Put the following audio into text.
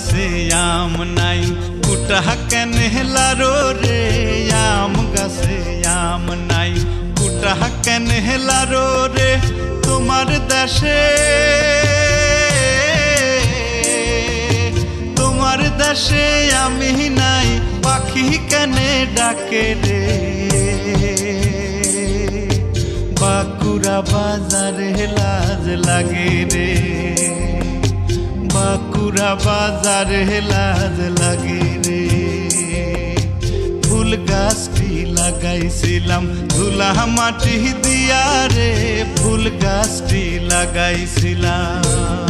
গাছে আম নাই কুটা কেন হেলারো রে আম গাছে আম নাই কুটা কেন হেলারো রে তোমার দেশে তোমার দেশে আমি নাই পাখি কেনে ডাকে রে বাঁকুড়া বাজারে লাজ লাগে রে বাঁকুড়া বাজারে লাজ লাগে রে। ফুল গাছটি লাগাইছিলাম ধুলা মাটি দিয়া রে। ফুল গাছটি লাগাইছিলাম।